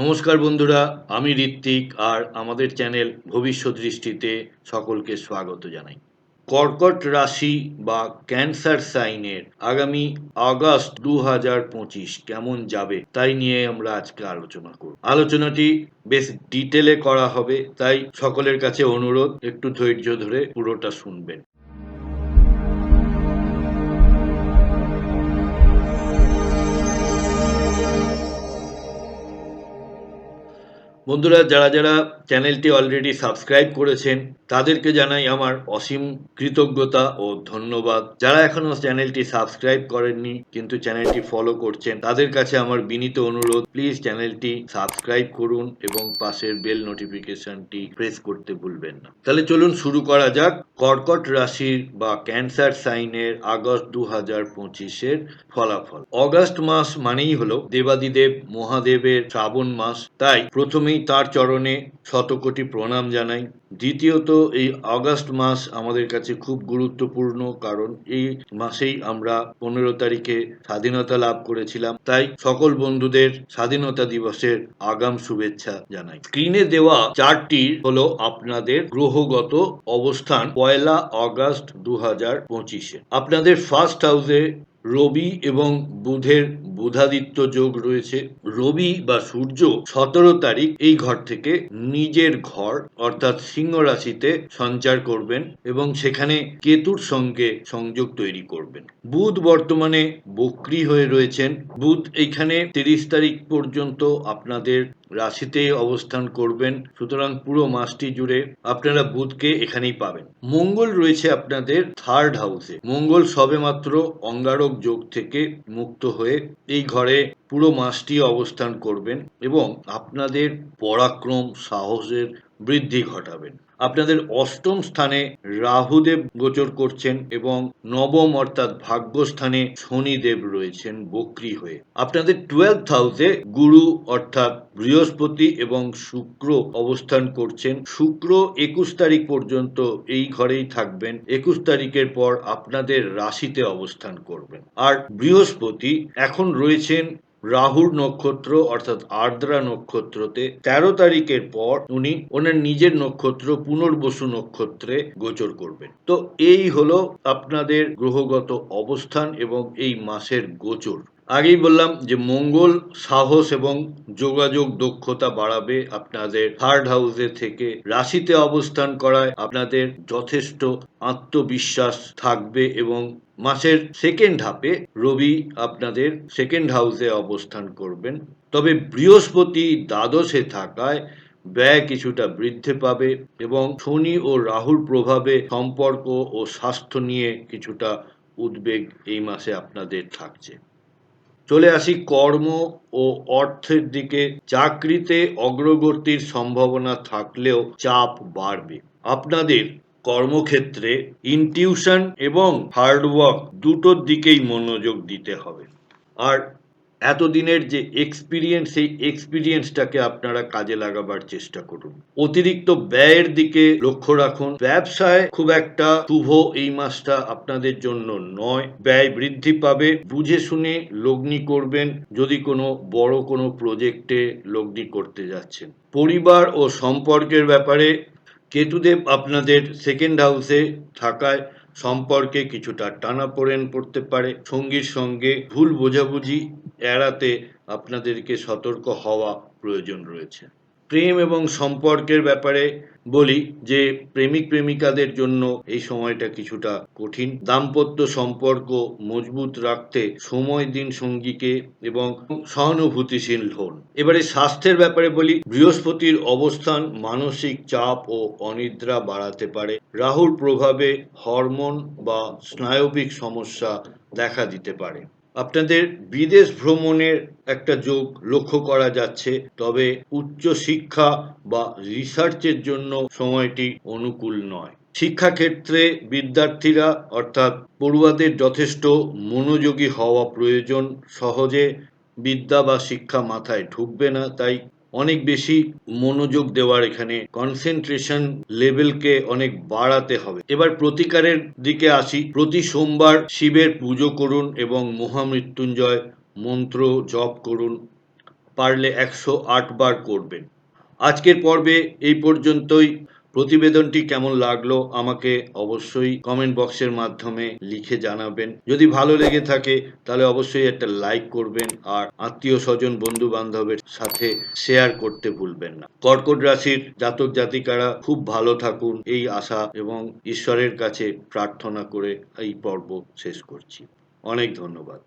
নমস্কার বন্ধুরা, আমি ঋত্বিক আর আমাদের চ্যানেল ভবিষ্যৎ দৃষ্টিতে সকলকে স্বাগত জানাই। কর্কট রাশি বা ক্যান্সার সাইনের আগামী আগস্ট দু হাজার পঁচিশ কেমন যাবে তাই নিয়ে আমরা আজকে আলোচনা করব। আলোচনাটি বেশ ডিটেলে করা হবে, তাই সকলের কাছে অনুরোধ, একটু ধৈর্য ধরে পুরোটা শুনবেন। বন্ধুরা যারা যারা চ্যানেলটি অলরেডি সাবস্ক্রাইব করেছেন তাদেরকে জানাই আমার অসীম কৃতজ্ঞতা ও ধন্যবাদ। যারা এখনও চ্যানেলটি সাবস্ক্রাইব করেননি, কিন্তু চ্যানেলটি ফলো করছেন, তাদের কাছে আমার বিনীত অনুরোধ, প্লিজ চ্যানেলটি সাবস্ক্রাইব করুন এবং পাশের বেল নোটিফিকেশনটি প্রেস করতে ভুলবেন না। তাহলে চলুন শুরু করা যাক। কর্কট রাশির বা ক্যান্সার সাইনের আগস্ট দু হাজার পঁচিশের ফলাফল। অগাস্ট মাস মানেই হলো দেবাদিদেব মহাদেবের শ্রাবণ মাস। তাই প্রথমেই তার চরণে শতকোটি প্রণাম জানাই। দ্বিতীয়ত এই আগস্ট মাস আমাদের কাছে খুব গুরুত্বপূর্ণ কারণ এই মাসেই আমরা পনেরো তারিখে স্বাধীনতা লাভ করেছিলাম। তাই সকল বন্ধুদের স্বাধীনতা দিবসের আগাম শুভেচ্ছা জানাই। স্ক্রিনে দেওয়া চারটি হলো আপনাদের গ্রহগত অবস্থান পয়লা আগস্ট দু হাজার পঁচিশে। আপনাদের ফার্স্ট হাউসে রবি এবং বুধের বুধাদিত্য যোগ রয়েছে। রবি বা সূর্য সতেরো তারিখ এই ঘর থেকে নিজের ঘর অর্থাৎ সিংহ রাশিতে সঞ্চার করবেন এবং সেখানে কেতুর সঙ্গে সংযোগ তৈরি করবেন। বুধ বর্তমানে বক্রি হয়ে রয়েছেন। বুধ এইখানে তিরিশ তারিখ পর্যন্ত আপনাদের রাশিতে অবস্থান করবেন। সুতরাং পুরো মাসটি জুড়ে আপনারা বুধকে এখানেই পাবেন। মঙ্গল রয়েছে আপনাদের থার্ড হাউসে মঙ্গল সবেমাত্র অঙ্গারক যোগ থেকে মুক্ত হয়ে এই ঘরে পুরো মাসটি অবস্থান করবেন এবং আপনাদের পরাক্রম সাহসের বৃদ্ধি ঘটাবেন। আপনাদের অষ্টম স্থানে রাহুদেব গোচর করছেন এবং নবম অর্থাৎ ভাগ্যস্থানে শনিদেব রয়েছেন বক্রি হয়ে। আপনাদের টুয়েলভ হাউসে গুরু অর্থাৎ বৃহস্পতি এবং শুক্র অবস্থান করছেন। শুক্র একুশ তারিখ পর্যন্ত এই ঘরেই থাকবেন। একুশ তারিখের পর আপনাদের রাশিতে অবস্থান করবেন। আর বৃহস্পতি এখন রয়েছেন রাহুর নক্ষত্র অর্থাৎ আর্দ্রা নক্ষত্রতে তেরো তারিখের পর উনি ওনার নিজের নক্ষত্র পুনর্বসু নক্ষত্রে গোচর করবেন। তো এই হলো আপনাদের গ্রহগত অবস্থান এবং এই মাসের গোচর। আগেই বললাম যে মঙ্গল সাহস এবং যোগাযোগ দক্ষতা বাড়াবে আপনাদের থার্ড হাউসে থেকে। রাশিতে অবস্থান করায় আপনাদের যথেষ্ট আত্মবিশ্বাস থাকবে এবং মাসের সেকেন্ড হাফে রবি আপনাদের সেকেন্ড হাউসে অবস্থান করবেন। তবে বৃহস্পতি দ্বাদশে থাকায় ব্যয় কিছুটা বৃদ্ধি পাবে এবং শনি ও রাহুর প্রভাবে সম্পর্ক ও স্বাস্থ্য নিয়ে কিছুটা উদ্বেগ এই মাসে আপনাদের থাকছে। চলে আসি কর্ম ও অর্থের দিকে। চাকরিতে অগ্রগতির সম্ভাবনা থাকলেও চাপ বাড়বে। আপনাদের কর্মক্ষেত্রে ইনটিউশন এবং হার্ডওয়ার্ক দুটোর দিকেই মনোযোগ দিতে হবে। আর এতদিনের যে এক্সপিরিয়েন্স সেই এক্সপিরিয়েন্সটাকে আপনারা কাজে লাগাবার চেষ্টা করুন। অতিরিক্ত ব্যয়ের দিকে লক্ষ্য রাখুন। ব্যবসায় খুব একটা শুভ এই মাসটা আপনাদের জন্য নয়। ব্যয় বৃদ্ধি পাবে। বুঝে শুনে লগ্নি করবেন। যদি কোনো বড় কোনো প্রজেক্টে লগ্নি করতে যাচ্ছেন। পরিবার ও সম্পর্কের ব্যাপারে কেতুদেব আপনাদের সেকেন্ড হাউসে থাকায় সম্পর্কে কিছুটা টানাপোড়েন পড়তে পারে। সঙ্গীর সঙ্গে ভুল বোঝাবুঝি এড়াতে আপনাদেরকে সতর্ক হওয়া প্রয়োজন রয়েছে। প্রেম এবং সম্পর্কের ব্যাপারে বলি যে, প্রেমিক প্রেমিকাদের জন্য এই সময়টা কিছুটা কঠিন। দাম্পত্য সম্পর্ক মজবুত রাখতে সময় দিন সঙ্গীকে এবং সহানুভূতিশীল হন। এবারে স্বাস্থ্যের ব্যাপারে বলি, বৃহস্পতির অবস্থান মানসিক চাপ ও অনিদ্রা বাড়াতে পারে। রাহুর প্রভাবে হরমোন বা স্নায়বিক সমস্যা দেখা দিতে পারে। আপনাদের বিদেশ ভ্রমণের একটা যোগ লক্ষ্য করা যাচ্ছে, তবে উচ্চ শিক্ষা বা রিসার্চের জন্য সময়টি অনুকূল নয়। শিক্ষাক্ষেত্রে বিদ্যার্থীরা, অর্থাৎ পড়ুয়াদের যথেষ্ট মনোযোগী হওয়া প্রয়োজন। সহজে বিদ্যা বা শিক্ষা মাথায় ঢুকবে না, তাই অনেক বেশি মনোযোগ দেওয়ার এখানে কনসেন্ট্রেশন লেভেলকে অনেক বাড়াতে হবে। এবার প্রতিকারের দিকে আসি। প্রতি সোমবার শিবের পুজো করুন এবং মহামৃত্যুঞ্জয় মন্ত্র জপ করুন। পারলে একশো আট বার করবেন। আজকের পর্বে এই পর্যন্তই। প্রতিবেদনটি কেমন লাগল আমাকে অবশ্যই কমেন্ট বক্সের মাধ্যমে লিখে জানাবেন। যদি ভালো লেগে থাকে, তাহলে অবশ্যই একটা লাইক করবেন আর আত্মীয় স্বজন বন্ধু বান্ধবের সাথে শেয়ার করতে ভুলবেন না। কর্কট রাশির জাতক জাতিকারা খুব ভালো থাকুন। এই আশা এবং ঈশ্বরের কাছে প্রার্থনা করে এই পর্ব শেষ করছি। অনেক ধন্যবাদ।